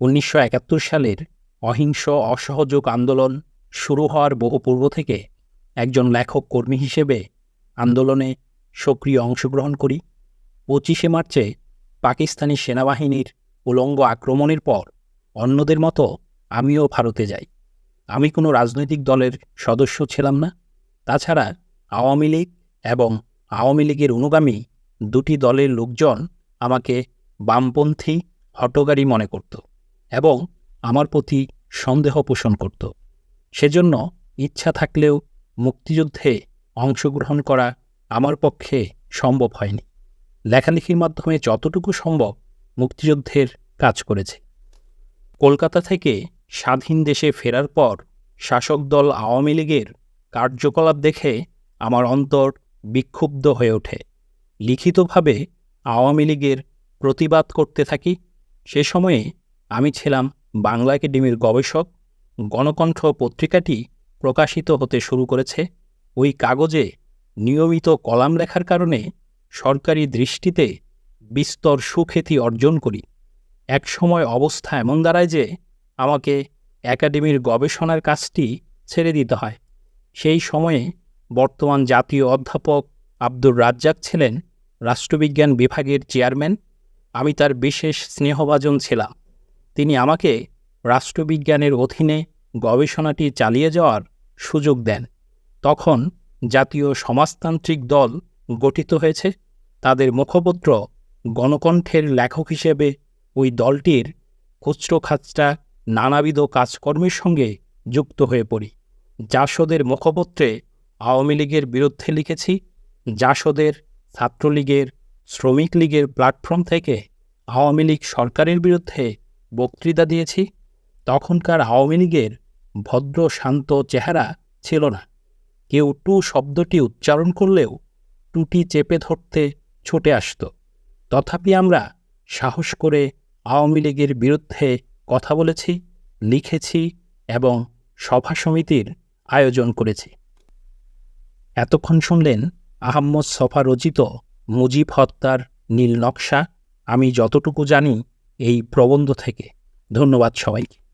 উনিশশো একাত্তর সালের অহিংস অসহযোগ আন্দোলন শুরু হওয়ার বহু পূর্ব থেকে একজন লেখক কর্মী হিসেবে আন্দোলনে সক্রিয় অংশগ্রহণ করি। পঁচিশে মার্চে পাকিস্তানি সেনাবাহিনীর উলঙ্গ আক্রমণের পর অন্যদের মতো আমিও ভারতে যাই। আমি কোনো রাজনৈতিক দলের সদস্য ছিলাম না। তাছাড়া আওয়ামী লীগ এবং আওয়ামী লীগের অনুগামী দুটি দলের লোকজন আমাকে বামপন্থী হটগাড়ি মনে করত। এবং আমার প্রতি সন্দেহ পোষণ করত। সেজন্য ইচ্ছা থাকলেও মুক্তিযুদ্ধে অংশগ্রহণ করা আমার পক্ষে সম্ভব হয়নি। লেখালেখির মাধ্যমে যতটুকু সম্ভব মুক্তিযুদ্ধের কাজ করেছে। কলকাতা থেকে স্বাধীন দেশে ফেরার পর শাসক দল আওয়ামী লীগের কার্যকলাপ দেখে আমার অন্তর বিক্ষুব্ধ হয়ে ওঠে। লিখিতভাবে আওয়ামী লীগের প্রতিবাদ করতে থাকি, সে সময়ে আমি ছিলাম বাংলা একাডেমির গবেষক, গণকণ্ঠ পত্রিকাটি প্রকাশিত হতে শুরু করেছে। ওই কাগজে নিয়মিত কলাম লেখার কারণে সরকারি দৃষ্টিতে বিস্তর সুখ্যাতি অর্জন করি। একসময় অবস্থা এমন দাঁড়ায় যে আমাকে একাডেমির গবেষণার কাজটি ছেড়ে দিতে হয়। সেই সময়ে বর্তমান জাতীয় অধ্যাপক আব্দুর রাজ্জাক ছিলেন রাষ্ট্রবিজ্ঞান বিভাগের চেয়ারম্যান। আমি তার বিশেষ স্নেহভাজন ছিলাম। তিনি আমাকে রাষ্ট্রবিজ্ঞানের অধীনে গবেষণাটি চালিয়ে যাওয়ার সুযোগ দেন। তখন জাতীয় সমাজতান্ত্রিক দল গঠিত হয়েছে। তাদের মুখপত্র গণকণ্ঠের লেখক হিসেবে ওই দলটির খুচরো খাচরা নানাবিধ কাজকর্মের সঙ্গে যুক্ত হয়ে পড়ি। জাসদের মুখপত্রে আওয়ামী লীগের বিরুদ্ধে লিখেছি, জাসদের ছাত্রলীগের, শ্রমিক লীগের প্ল্যাটফর্ম থেকে আওয়ামী লীগ সরকারের বিরুদ্ধে বক্তৃতা দিয়েছি, তখনকার আওয়ামী লীগের ভদ্র, শান্ত চেহারা ছিল না। কেউ টু শব্দটি উচ্চারণ করলেও টুটি চেপে ধরতে ছুটে আসত। তথাপি আমরা সাহস করে আওয়ামী লীগের বিরুদ্ধে কথা বলেছি, লিখেছি এবং সভা সমিতির আয়োজন করেছি। এতক্ষণ শুনলেন আহম্মদ সফা রচিত মুজিব হত্যার নীল নকশা। আমি যতটুকু জানি এই প্রবন্ধ থেকে। ধন্যবাদ সবাইকে।